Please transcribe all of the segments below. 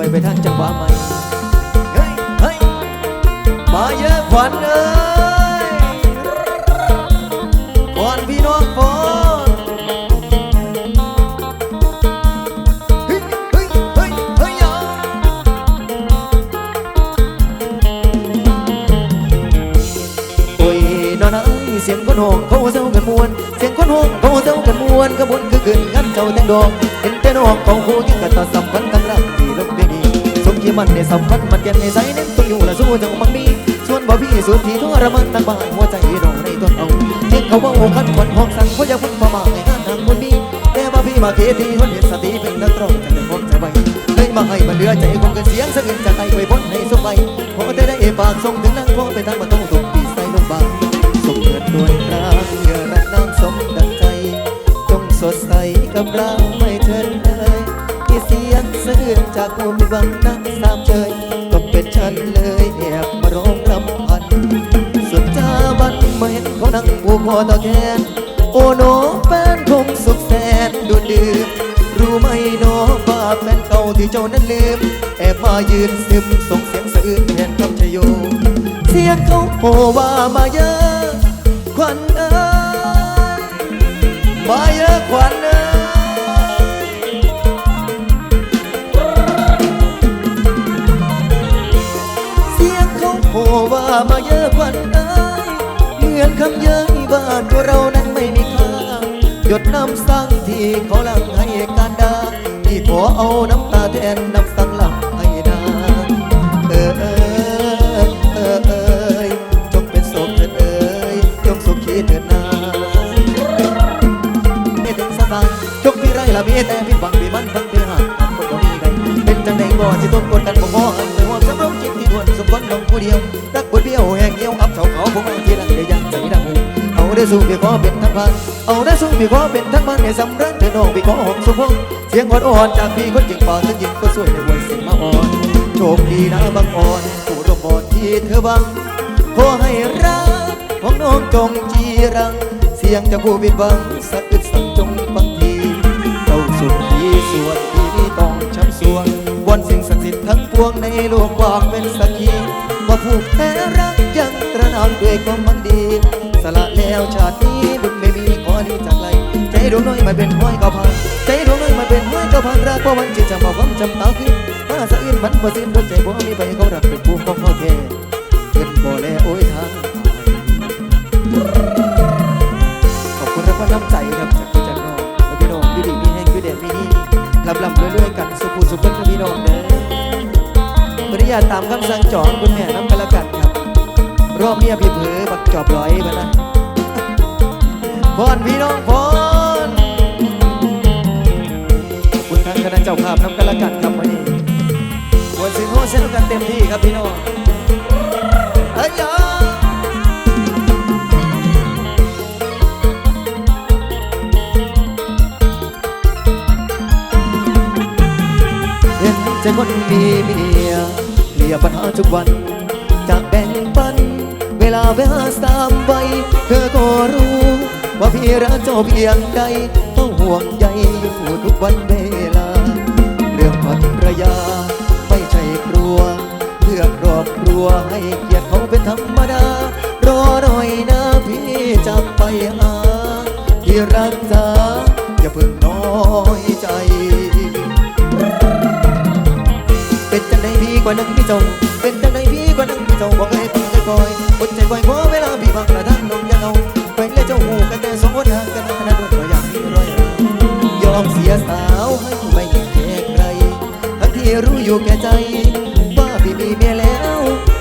วยไปทางจังหวะใหม่เฮ้ยเฮ้ยมาเยอะขวัญเอ้ยขวัญพี่น้องฝนเฮ้ยเฮ้ยเฮ้ย เฮ้ยอะโอ้ยนอนสัมวนเสียงคนห้องเขาเศร้ากันมวนขบวนคือขึ้นกันเจ้าแกเห็นแต่น้องของคู่ยิ่งกันต่อสำคัญกำลังที่ลงไปดีสมที่มันในใจเน้นต้องอยู่ละสู้จังมังมีส่วนบ่พี่สุดที่ทรมานตั้งบ้านหัวใจเราในต้นเอาเช่นเขาว่าโอ้ขันคนห้องสั่งเขาอยากพุ่งมามาในงานทางคนมีแต่ว่พี่มาเกตีคนเห็นสติเป็นนักร้องจะเป็นคนใจไวเคยมาให้มันเหลือใจคงกันเสียงสะอื้นจากใครไปพ้นให้สบายพอได้ได้เอปากส่งถึงนั่งพอไปทางมันต้องถูกปีใส่ลงบางส่งเกิดด้วยรักเยื่อรักน้ำสมดังใจจงสดใสกับเรา จากมุมบังนักสามเชยก็เป็นฉันเลยแอบมาร้องรำพันสุดจ้าบันมาเห็นเขานั่งผูกคอต่อแขนโอ้โนแฟนคงสุขแสนดูดื่มรู้ไหมโนว่าแฟนเก่าที่เจ้านั้นลืม แอบมายืนซึมส่งเสียงสะอื้นแทนคำชโย เสียงเขาโอว่ามาเยอะควัน มาเยอะขวัญเอ้เหมือนคำเย้ยว่านตัวเรานั้นไม่มีค่าหยดน้ำสั่งที่เขาหลังให้การดาที่ขอเอาน้ำตาแทนน้ำสั่งหลังให้นาเออเออเออเอยจงเป็นโศกเถิดเอยจงสุขีเถิดนาไม่ถึงสตางค์จกพี่ไรละมีแต่พี่บังพี่มันทั้งพี่หักคนบ่มีใครเป็นจังใดก็สิต้นกดกันบ่พออันไปหอมสำหรับจิตที่ทวนสมบัติลงผู้เดียวรัก ใจดังหูเอาได้สู้พี่ขอเป็นทั้งพันเอาได้สู้พี่ขอเป็นทั้งมันให้สำรักเธอน้องพี่ขอหอมสุพงเสียงอ่อนอ่อนจากพี่คนจริงป่าถึงยิงก็สวยในวัยเสียงมาอ่อนโชคดีนะบางอ่อนผู้ร่วมบอนที่เธอบังขอให้รักของน้องจงจีรัง เสียงจากผู้บิดบังสะอึดสั่งจงฟังทีเจ้าสุดที่ส่วนที่ต้องช้ำสวงวันสิ่งศักดิ์สิทธิ์ทั้งปวงในโลกว้างเป็นสักขีว่าผูกแท้รักยัง ตระหนักด้วยความมันดี สละแล้วชาตินี้บุญไม่มีขอดีจากไรใจดวงน้อยมาเป็นห้อยเก้าพันใจดวงน้อยมาเป็นห้อยเก้าพันรักเพราะวันจิตจะมาความจำตาขึ้นมาสะอื้นมันบ่สิ้นรถใจบ่มีไปเขารักเป็นภูมิของเขาแท้เกินบ่แลโอ้ยทางขอบคุณรับน้ำใจครับจากพี่จันนอกและพี่น้องอยู่ดีมีแห้งอยู่เด่นมีนี่ลำลำเรื่อยๆกันสุภูสุขกับพี่น้องเด้อปริยาตามคำสั่งจองคุณแม่น้ำกันละกัน รอบเมียพี่เผลอบักจอบร้อยไปนะพรพี่น้องพรขอบคุณทางคณะเจ้าภาพน้ำกันละกันครับวันนี้วันสิงโฮเส้นกันเต็มที่ครับพี่น้องเฮ้ยยาเห็นใจคนมีเมียเลียปัญหาทุกวัน จากแบง ไปหาสามใบเธอก็รู้ ว่าพี่รักเจ้าเพียงใดต้องห่วงใยอยู่ทุกวันเวลา เรื่องภรรยา ไม่ใช่ครัวเพื่อครอบครัวให้เกียรติเขาเป็นธรรมดา รอหน่อยนะพี่จะไปหาที่รักษาอย่าเพิ่งน้อยใจ เป็นจังใดพี่กว่านั้นพี่เจ้าเป็นจังใดพี่กว่านั้นพี่เจ้าบอกให้ คอยขอเวลาพี่บังกระทั่งน้องอยังเอาไปและเจ้าหูกันแต่สองคนห่างกันนานด้วยก็อยากมีรอยร้าวยอมเสียสาวให้ไม่แคร์ใครทั้งที่รู้อยู่แก่ใจ ว่าพี่มีเมียแล้ว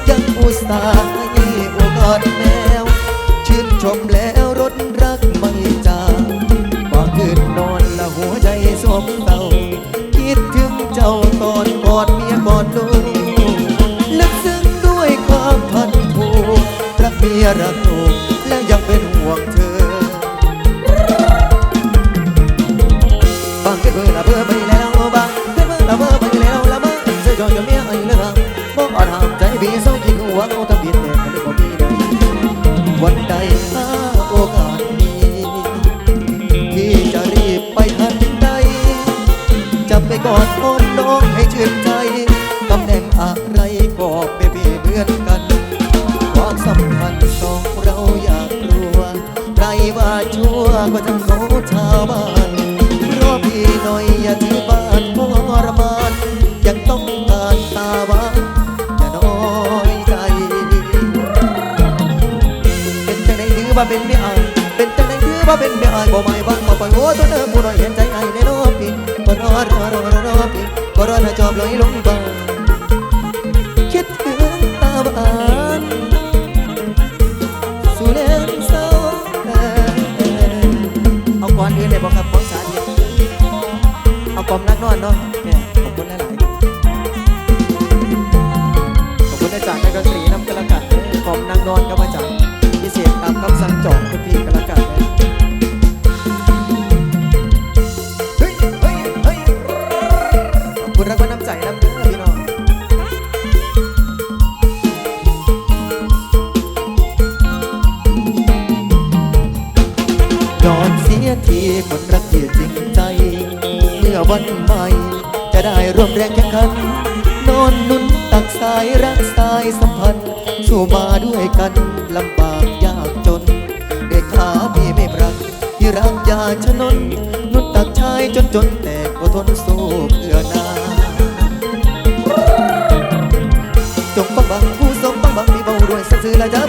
ยังอุตส่าห์ให้โอกาสแม่ ครว่วกว่าทั้งเขาชาวบ้านรอพี่หน่อยอย่าที่บ้านทรมานยังต้องการตาหวานอย่าน้อยใจ เป็นจังไหนถือว่าเป็นไม่อายเป็นจังไหนถือว่าเป็นไม่อายบ่ไม่บ้างบ่ปล่อยหัวตัวเดิมผู้น้อยเห็นใจ นักนอนเนาะ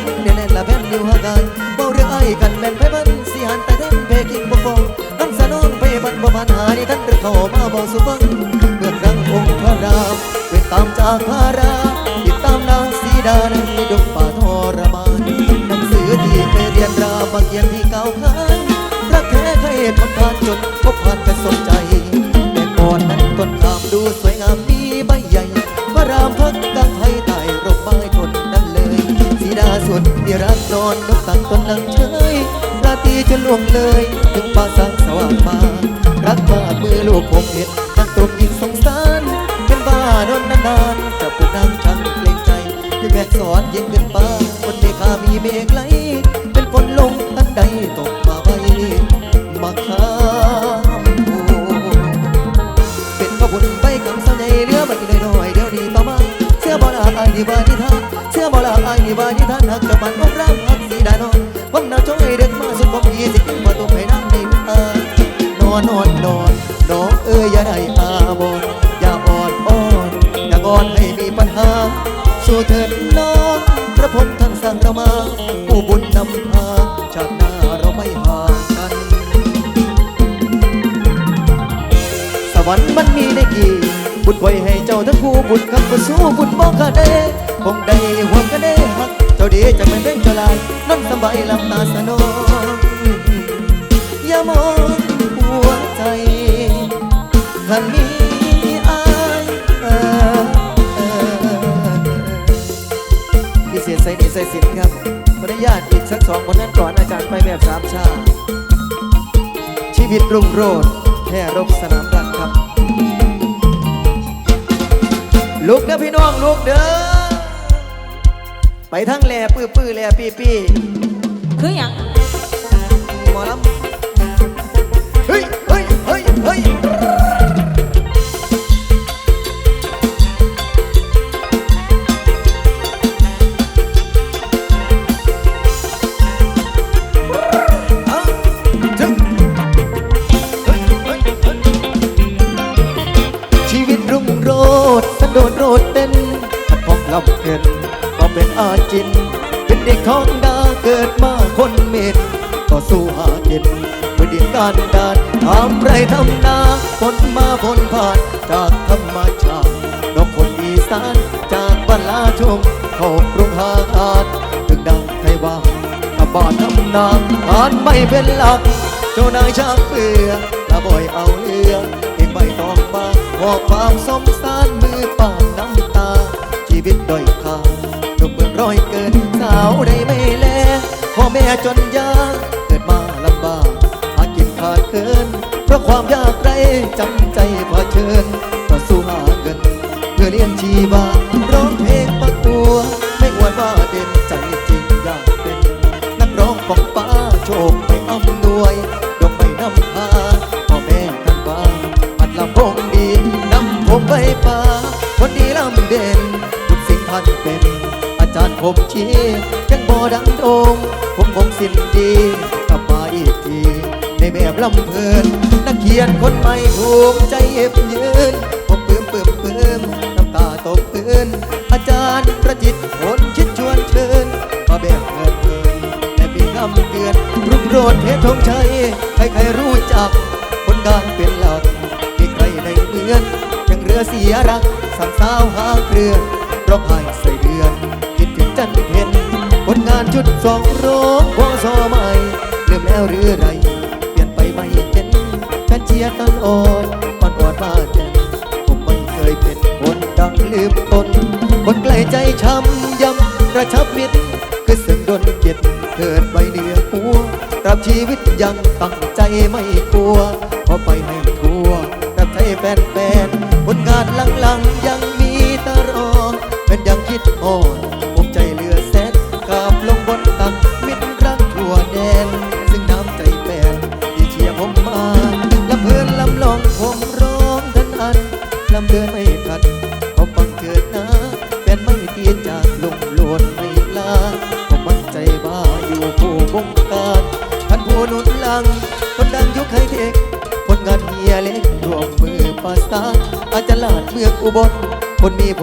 สะซื้อละจับเน่นแน่นละแผ่นนิ้วหากันเบาเรื่องไอ้กันแม่นไปบันสีหันแต่เทมเพกิงบ่ฟองน้ำสนองไปบันบ่ปัญหานี่กันรือเข้ามาเบาสุฟังเมื่อครั้งองค์พระรามเป็นตามจากพาราติดตามนางสีดานในดงป่าทรมานหนังสือที่เคยเรียนรามเกียนที่เก่าค้านรักแท้ใครทนทานจนพบผ่าน นังเฉยราตรีจะล่วงเลย ถึงป่าสังสว่างมารักมามือลูกผมเห็นตั้งตรงยิงสงสาร เป็นบ้านนนานๆจะปลุกนางช่างเกรงใจที่แม่สอนยิงขึ้นฟ้าคนเมฆามีเมฆไหลเป็นฝนลงทันใดตกมาไว้มาข้ามโอ้เป็นขบุญไปกับสาวใหญ่เหลือใบน้อยๆเดี๋ยวนี้ต่อมาเสื้อบอลาไอ้นี่บานิทานเสื้อบอลาไอ้นี่บานิทานหักจะมันอกร่างหัก สู้เถิดน้องพระพรหมท่านสั่งเรามาผู้บุญนำพาชาติหน้าเราไม่ห่างกัน สวรรค์มันมีได้กี่ บุญไว้ให้เจ้าทั้งคู่บุญคำก็สู้บุญบอกกันเด้คงได้หวงกันเด้ฮัก เจ้าดีจะเป็นเร่งเจ้าลายนั่นสบายลำตาสนอ วิตรุ่งโรจน์แค่รบสนามรักครับลุกเด้อพี่น้องลุกเด้อ ไปทั้งแหล่ปื้อปื้อแหล่ปีปีคืออย่างหมอลำ บ้านทำนานไม่เป็นหลักเจ้านายช่างเบื่อละบ่อยเอาเรื่องเองไม่ต้องมาขอความสมสารมือป่านน้ำตา ชีวิตด้อยค่าทุกเมือร้อยเกินสาวได้ไม่แลพ่อแม่จนยากเกิดมาลำบากหากินขาดเกินเพราะความยากไรจำใจเผชิญต่อสู้หาเงินเพื่อเลี้ยงชีวา ตาตกพื้นอาจารย์ประจิตคนชิดชวนเชิญมาแบบเงินเกินและมีคำเตือนรุ่งโรดเทศทงชัยใครๆรู้จักผลงานเป็นหลักมีใครในเมืองยังเรือเสียรักสั่งสาวหาเครือร้องไห้ใส่เดือน คิดถึงจันเพ็ญผลงานชุดสองร้องพอสอใหม่ลืมแล้วหรือไร เปลี่ยนไปไม่เห็นแฟนเชียร์ตลอด ดังลืมตนคนไกลใจช้ำย้ำกระชับมิตรคือสึงดนเจ็ดเกิดไปเหนือหัวรับชีวิตยังตั้งใจไม่กลัวเพอไปไม่ทั่วกับใจแฟนๆผลงานหลังๆยังมีตรอเป็นยังคิดอ่อน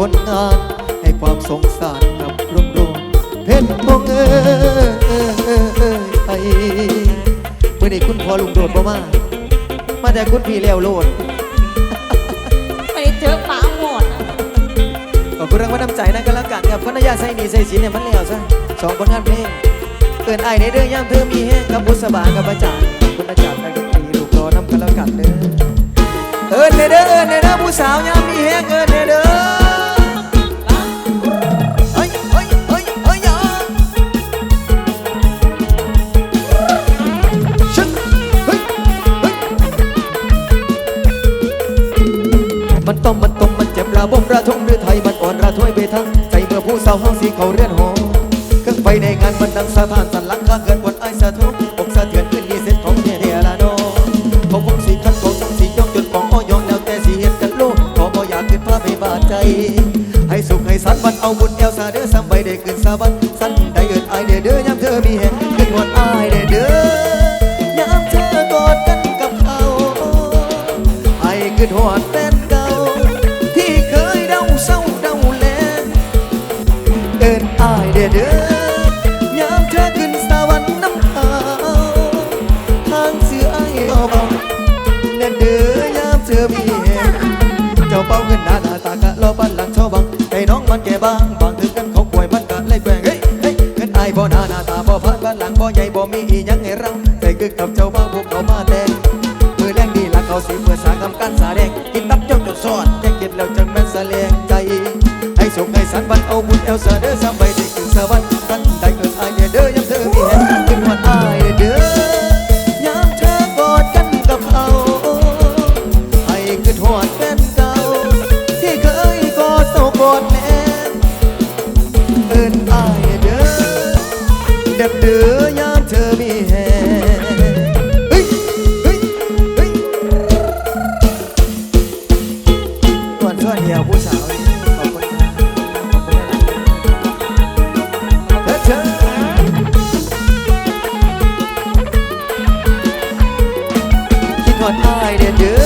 นมีผลงานให้ความสงสารกับรุ่งโรจน์เพชรพงเอ้ยเอ้ยเอ้ยเอ้ยไอเมื่อนี้คุณพ่อลุงโดดบ่มา มาแต่คุณพี่แล้วโลดไม่ได้เจอป๋าหมดนะขอบคุณรางวัลน้ำใจนะกันแล้วกันกับพนยาใส่หนีใส่สินเนี่ยมันแล้วซะสองผลงานเพลงเกินไอ้ในเด้อยามเธอมีแห้งกับบุษบากับอาจารย์ขอบคุณอาจารย์นักดนตรีลูกรอน้ำกันแล้วกันเด้อเอินเด้อเด้อเอินเด้อเด้อผู้สาวยามมีแห้งเอินเด้อ ต้มมันต้มมันเจ็บระบมระทมหรือไทยมันอ่อนระถ้วยไปทั้งใจเมื่อผู้สาวห้องสีเขาเรียนหอเครื่องไฟในงานมันดังสะท้านสันหลังข้าเกินบนไอ้สะทุกอกสะเทือนขึ้นดีเสร็จของเทเทละโนเขาคงสีคันเขาต้องสียองจนปองอ้อยองแล้วแต่สีเห็นกันโลกขอบ่อยากขึ้นพาไปบาดใจ ให้สุขให้สันมันเอาบุญเอลซาเด้อซ้ำใบได้ขึ้นสะบันสันได้เอินไอเด้อเด้อยามเธอมีแหงขึ้นหดไอเด้อเด้อยามเธอกอดกันกับเขาไอ้คือหอด บ่มีอีหยังให้เราแต่คือกับเจ้าบ้าพวกเขามาแต่มือแรงดีลักเขาสีเพื่อสางกำกันสาแดงกินตับจ้องจนสอดแค่กินแล้วจังแม่นแสลงใจให้สุขให้สันบันเอาบุญเอาเสเด้อสามใบได้ คิดอดอายเดือเด้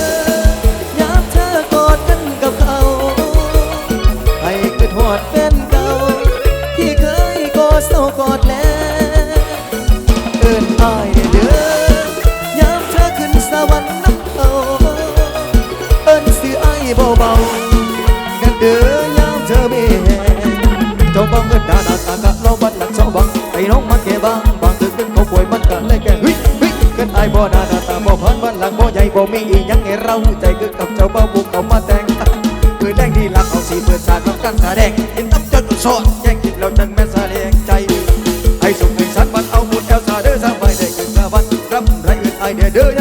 ใหญ่บ่มีอีหยังให้เราใจคือกับเจ้าเบาบุกเขามาแต่งมือแดงที่หลักเอาสีเปิดฉากกับกันแสดงกินตับจนสดแย่งกินเราจังแม่นแสดงใจให้สุขให้สันมันเอาบุญเอาซาเด้อสามใบได้ขึ้นสวรรค์รับไรอื่นไอเด้อเด้อ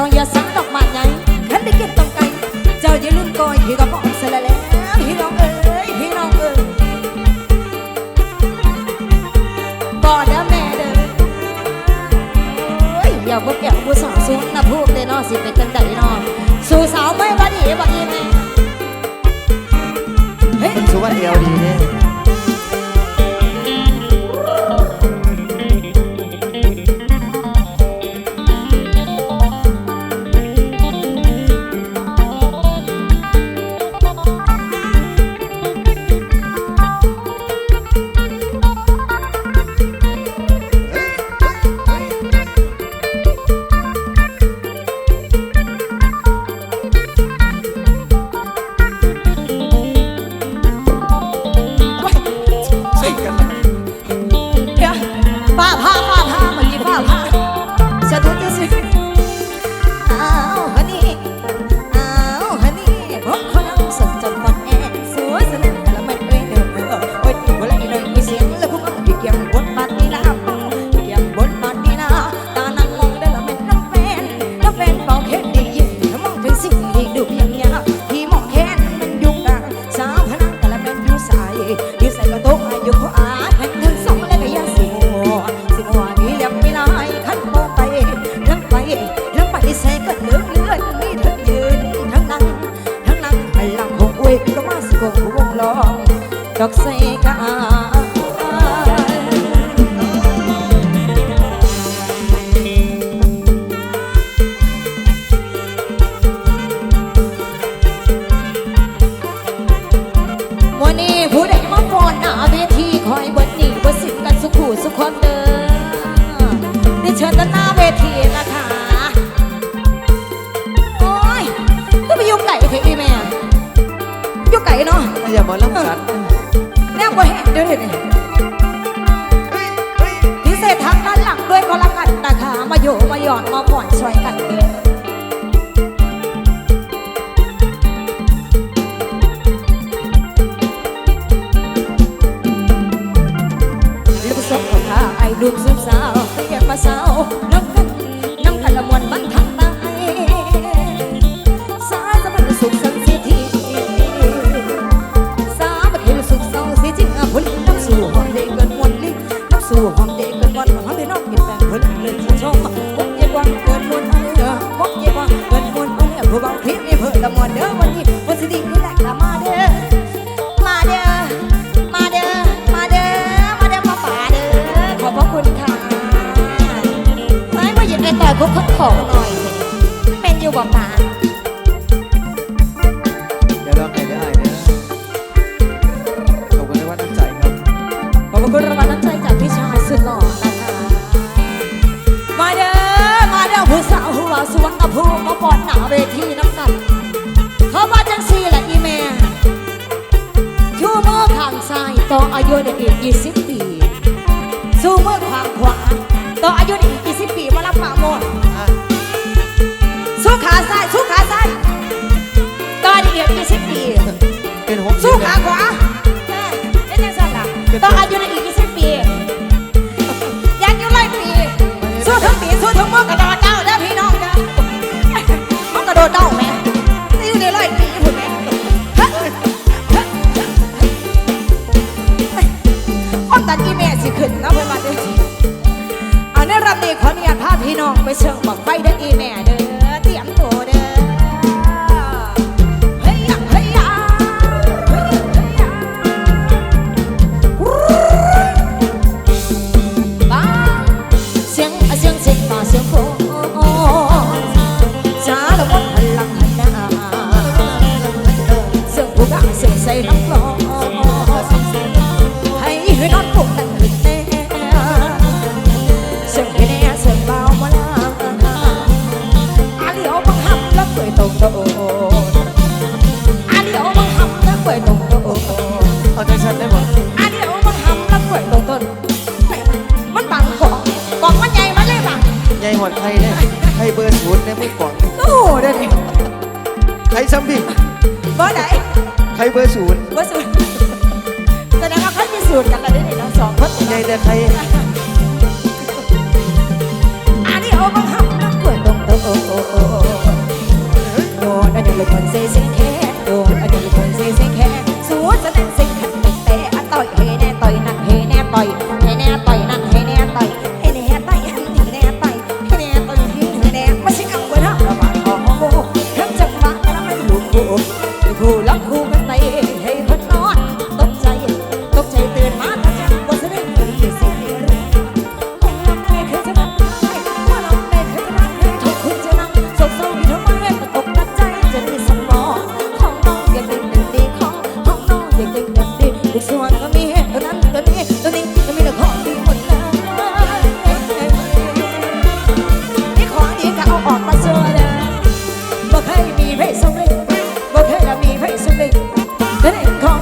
จ้าอยาสั่งดอกไม้ใหญ่ขันได้กินต้องไก่เจ้าอย่าลุ้นก้อยพี่ก็บอกเสียแล้วพี่น้องเอ้ยพี่น้องเอ้ยก่อนเดแม่เด้อยอย่าบกแก้วผู้สาวสูงนะพูดเลยนอะสิเป็นจังใดนอะสู่สาวไม่บัดนี้บัดนี้แม่มันสูงว่าเดียวดีเนี่ย toxic โยมาหยอดมาผ่อนช่วยกันน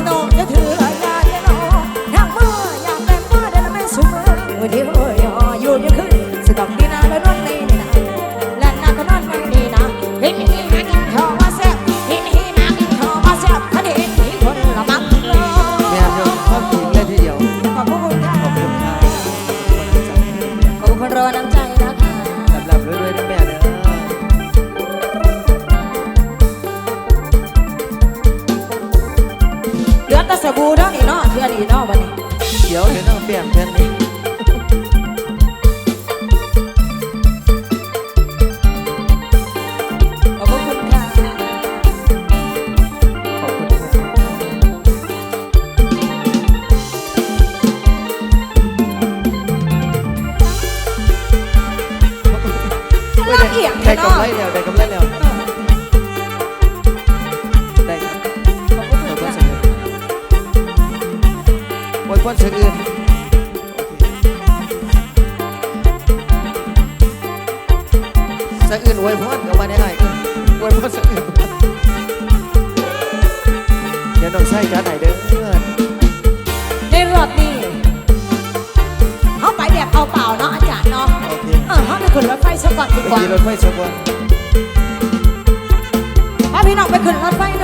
hermano. กำไรแล้วได้กำไร